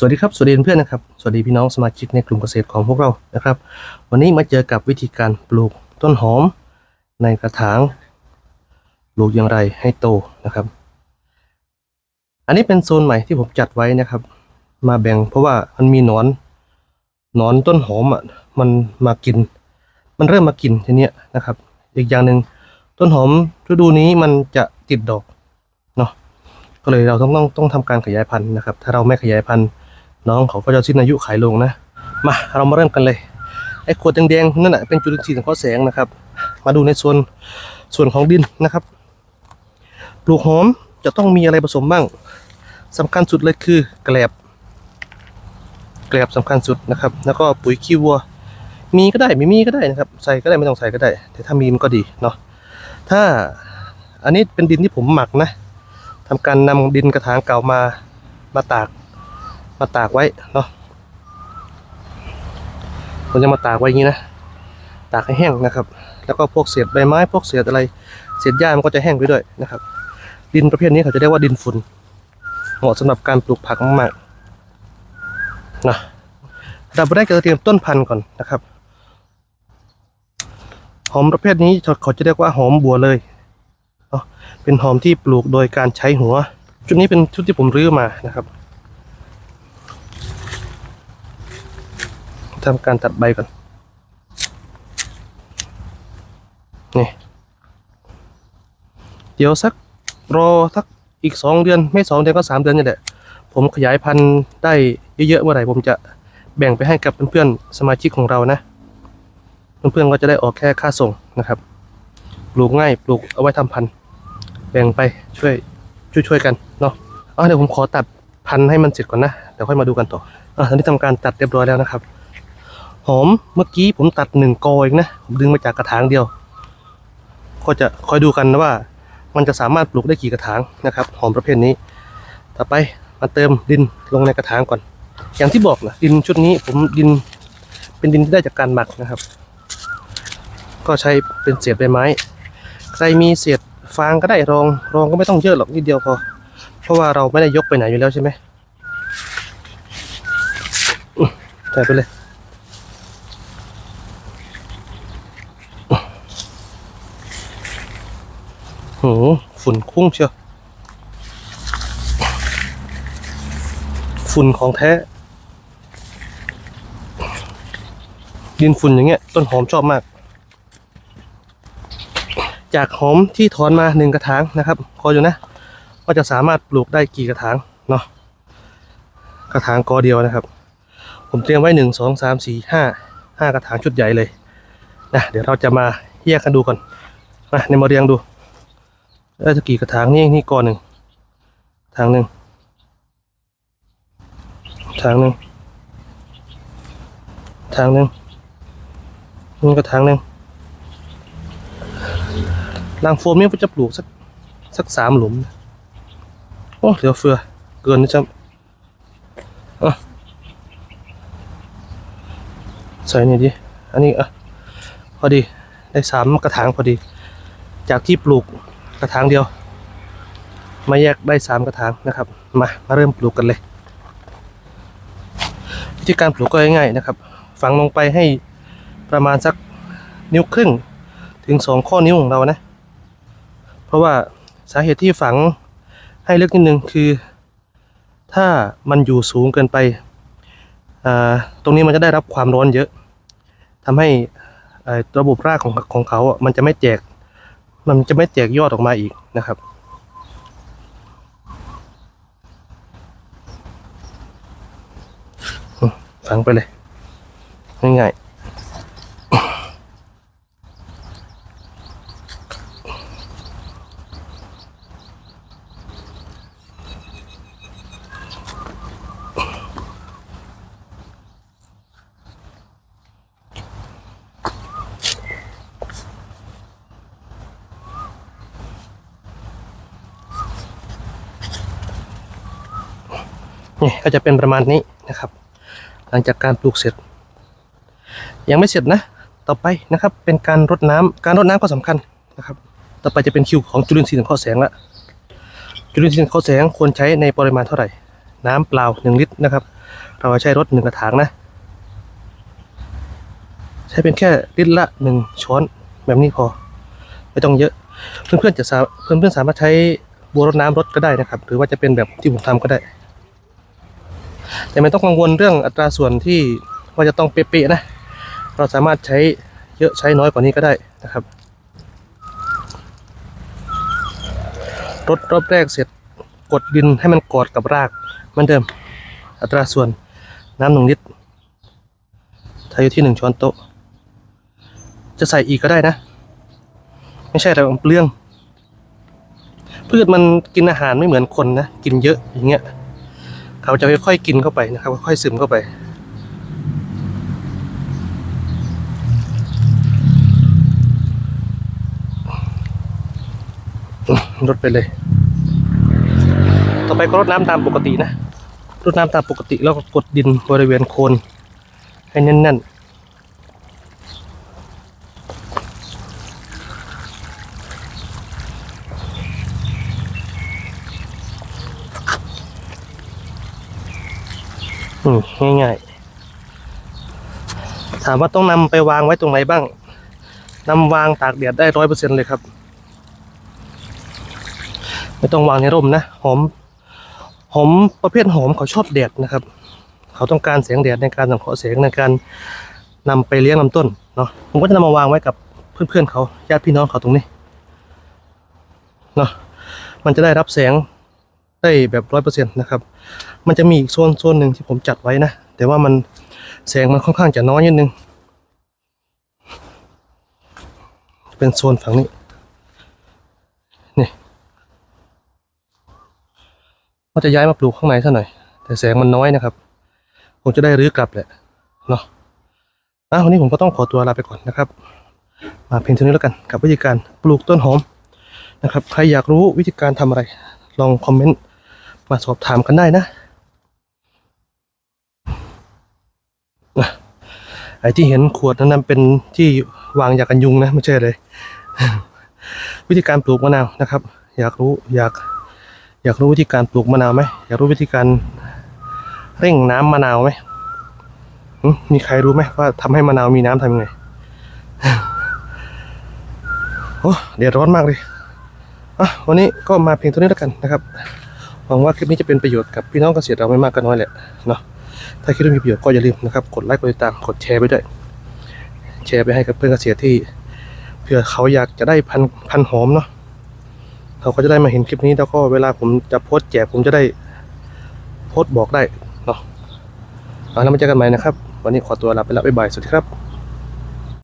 สวัสดีครับ สวัสดีเพื่อนนะครับ สวัสดีพี่น้องสมาชิกในกลุ่มเกษตรของพวกเรานะครับ วันนี้มาเจอกับวิธีการปลูกต้นหอม ในกระถางปลูกอย่างไรให้โตนะครับ อันนี้เป็นโซนใหม่ที่ผมจัดไว้นะครับ มาแบ่งเพราะว่ามันมีหนอนหนอนต้นหอมอะมันมากิน มันเริ่มมากินทีเนี้ยนะครับ อีกอย่างหนึ่งต้นหอมฤดูนี้มันจะติดดอกเนาะก็เลยเราต้องต้องต้องทำการขยายพันธุ์นะครับ ถ้าเราไม่ขยายพันธุ์ น้องเขาก็จะสิ้นอายุขายลงนะ มาเรามาเริ่มกันเลยไอ้ขวดแดงๆนั่นแหะเป็นจุลินทรีย์สังเคราะห์แสงนะครับ มาดูในส่วนส่วนของดินนะครับ ปลูกหอมจะต้องมีอะไรผสมบ้างสำคัญสุดเลยคือแกลบ แกลบสำคัญสุดนะครับ แล้วก็ปุ๋ยขี้วัว มีก็ได้ไม่มีก็ได้นะครับ ใส่ก็ได้ไม่ต้องใส่ก็ได้ แต่ถ้ามีมันก็ดีเนาะถ้าอันนี้เป็นดินที่ผมหมักนะทำการนำดินกระถางเก่ามามาตาก มาตากไว้เนาะผมจะมาตากไว้อย่างนี้นะ ตากให้แห้งนะครับ แล้วก็พวกเศษใบไม้พวกเศษอะไร เศษหญ้ามันก็จะแห้งไปด้วยนะครับ ดินประเภทนี้เขาจะเรียกว่าดินฝุ่น เหมาะสำหรับการปลูกผักมากๆนะดับแรกจะเตรียมต้นพันธุ์ก่อนนะครับ หอมประเภทนี้เขาจะเรียกว่าหอมบัวเลยเนาะเป็นหอมที่ปลูกโดยการใช้หัว ชุดนี้เป็นชุดที่ผมรื้อมานะครับ ทำการตัดใบก่อน นี่ เดี๋ยวสักรอสักอีกสองเดือนไม่สองเดือนก็สามเดือนนี่แหละ ผมขยายพันธุ์ได้เยอะๆเมื่อไหร่ผมจะแบ่งไปให้กับเพื่อนๆสมาชิกของเรานะ เพื่อนๆก็จะได้ออกแค่ค่าส่งนะครับ ปลูกง่ายปลูกเอาไว้ทำพันธุ์ แบ่งไปช่วยช่วยๆกันเนาะอ๋อเดี๋ยวผมขอตัดพันธุ์ให้มันเสร็จก่อนนะเดี๋ยวค่อยมาดูกันต่ออะตอนนี้ทำการตัดเรียบร้อยแล้วนะครับ หอมเมื่อกี้ผมตัดหนึ่งกอเองนะ ผมดึงมาจากกระถางเดียว ก็จะคอยดูกันนะว่า มันจะสามารถปลูกได้กี่กระถางนะครับ หอมประเภทนี้ ต่อไปมาเติมดินลงในกระถางก่อน อย่างที่บอกนะดินชุดนี้ผมดินเป็นดินที่ได้จากการหมักนะครับ ก็ใช้เป็นเศษใบไม้ ใครมีเศษฟางก็ได้รอง รองก็ไม่ต้องเยอะหรอกนิดเดียวพอ เพราะว่าเราไม่ได้ยกไปไหนอยู่แล้วใช่ไหมอืมใส่ไปเลย โหฝุ่นคุ้งเชียวฝุ่นของแท้ ดินฝุ่นอย่างเงี้ย ต้นหอมชอบมาก จากหอมที่ถอนมาหนึ่งกระถางนะครับคอยอยู่นะว่าจะสามารถปลูกได้กี่กระถางเนาะกระถางกอเดียวนะครับ ผมเตรียมไว้หนึ่งสองสามสี่ห้าห้ากระถางชุดใหญ่เลยนะเดี๋ยวเราจะมาแยกกันดูก่อนมาในมาเรียงดู ได้จะกี่กระถางนี่นี่ก่อนหนึ่งทางหนึ่งทางหนึ่งทางหนึ่งนี่กระถางหนึ่งรางโฟมนี่ผมจะปลูกสักสักสามหลุม โอ้เหลือเฟือ เกินนะจ๊ะอะใส่นี่ดิ อันนี้อะพอดี ได้สามกระถางพอดี จากที่ปลูก กระถางเดียว มาแยกได้สามกระถางนะครับ มามาเริ่มปลูกกันเลยวิธีการปลูกก็ง่ายๆนะครับ ฝังลงไปให้ประมาณสักนิ้วครึ่ง ถึงสองข้อนิ้วของเรานะ เพราะว่าสาเหตุที่ฝังให้ลึกนิดนึงคือ ถ้ามันอยู่สูงเกินไป ตรงนี้มันจะได้รับความร้อนเยอะทำให้ระบบรากของของเขาอะมันจะไม่แจก มันจะไม่แตกยอดออกมาอีกนะครับ ฝังไปเลย ง่ายๆ นี่ก็จะเป็นประมาณนี้นะครับ หลังจากการปลูกเสร็จ ยังไม่เสร็จนะ ต่อไปนะครับเป็นการรดน้ำการรดน้ำก็สำคัญนะครับ ต่อไปจะเป็นคิวของจุลินทรีย์สังเคราะห์แสงละจุลินทรีย์สังเคราะห์แสงควรใช้ในปริมาณเท่าไหร่ น้ำเปล่า 1 ลิตรนะครับ เราใช้รถหนึ่งกระถางนะ ใช้เป็นแค่ลิตรละหนึ่งช้อนแบบนี้พอไม่ต้องเยอะ เพื่อนๆจะเพื่อนๆสามารถใช้บัวรดน้ำรดก็ได้นะครับ หรือว่าจะเป็นแบบที่ผมทำก็ได้ แต่ไม่ต้องกังวลเรื่องอัตราส่วนที่ว่าจะต้องเป๊ะๆนะ เราสามารถใช้เยอะใช้น้อยกว่านี้ก็ได้นะครับ รดรอบแรกเสร็จกดดินให้มันกอดกับรากเหมือนเดิม อัตราส่วนน้ำหนึ่งลิตรถ้าอยู่ที่หนึ่งช้อนโต๊ะ จะใส่อีกก็ได้นะ ไม่ใช่แต่เปลืองพืชมันกินอาหารไม่เหมือนคนนะ กินเยอะอย่างเงี้ย เขาจะค่อยๆกินเข้าไปนะครับค่อยๆซึมเข้าไปรดไปเลย ต่อไปก็รดน้ำตามปกตินะรดน้ำตามปกติแล้วก็กดดินบริเวณโคนให้แน่นๆ อืมง่ายๆ ถามว่าต้องนำไปวางไว้ตรงไหนบ้างนำวางตากแดดได้ร้อยเปอร์เซ็นต์เลยครับ ไม่ต้องวางในร่มนะ หอม หอมประเภทหอมเขาชอบแดดนะครับ เขาต้องการแสงแดดในการสังเคราะห์แสงในการนำไปเลี้ยงลำต้นเนาะ ผมก็จะนำมาวางไว้กับเพื่อนๆเขาญาติพี่น้องเขาตรงนี้ เนาะ มันจะได้รับแสง ได้แบบร้อยเปอร์เซ็นต์นะครับ มันจะมีอีกโซนโซนหนึ่งที่ผมจัดไว้นะ แต่ว่ามันแสงมันค่อนข้างจะน้อยนิดนึง เป็นโซนฝั่งนี้ว่าจะย้ายมาปลูกข้างในซะหน่อย แต่แสงมันน้อยนะครับ ผมจะได้รื้อกลับแหละ เนาะอะวันนี้ผมก็ต้องขอตัวลาไปก่อนนะครับ มาเพียงเท่านี้แล้วกัน กับวิธีการปลูกต้นหอมนะครับ ใครอยากรู้วิธีการทำอะไร ลองคอมเมนต์ มาสอบถามกันได้นะอะไอ้ที่เห็นขวดนั้นนะเป็นที่วางยากันยุงนะไม่ใช่เลย วิธีการปลูกมะนาวนะครับ อยากรู้อยากอยากรู้วิธีการปลูกมะนาวไหมอยากรู้วิธีการเร่งน้ำมะนาวไหมหึมีใครรู้ไหมว่าทำให้มะนาวมีน้ำทำยังไงโอ้เดือดร้อนมากเลยอะวันนี้ก็มาเพียงเท่านี้แล้วกันนะครับ หวังว่าคลิปนี้จะเป็นประโยชน์กับพี่น้องเกษตรเราไม่มากก็น้อยแหละเนาะถ้าคิดว่ามีประโยชน์ก็อย่าลืมนะครับกดไลค์กดติดตามกดแชร์ไปด้วย แชร์ไปให้กับเพื่อนเกษตรที่เผื่อเขาอยากจะได้พันพันหอมเนาะเขาก็จะได้มาเห็นคลิปนี้แล้วก็เวลาผมจะโพสแจกผมจะได้โพสบอกได้เนาะแล้วมาเจอกันใหม่นะครับ วันนี้ขอตัวลาไปแล้วบ๊ายบายสวัสดีครับ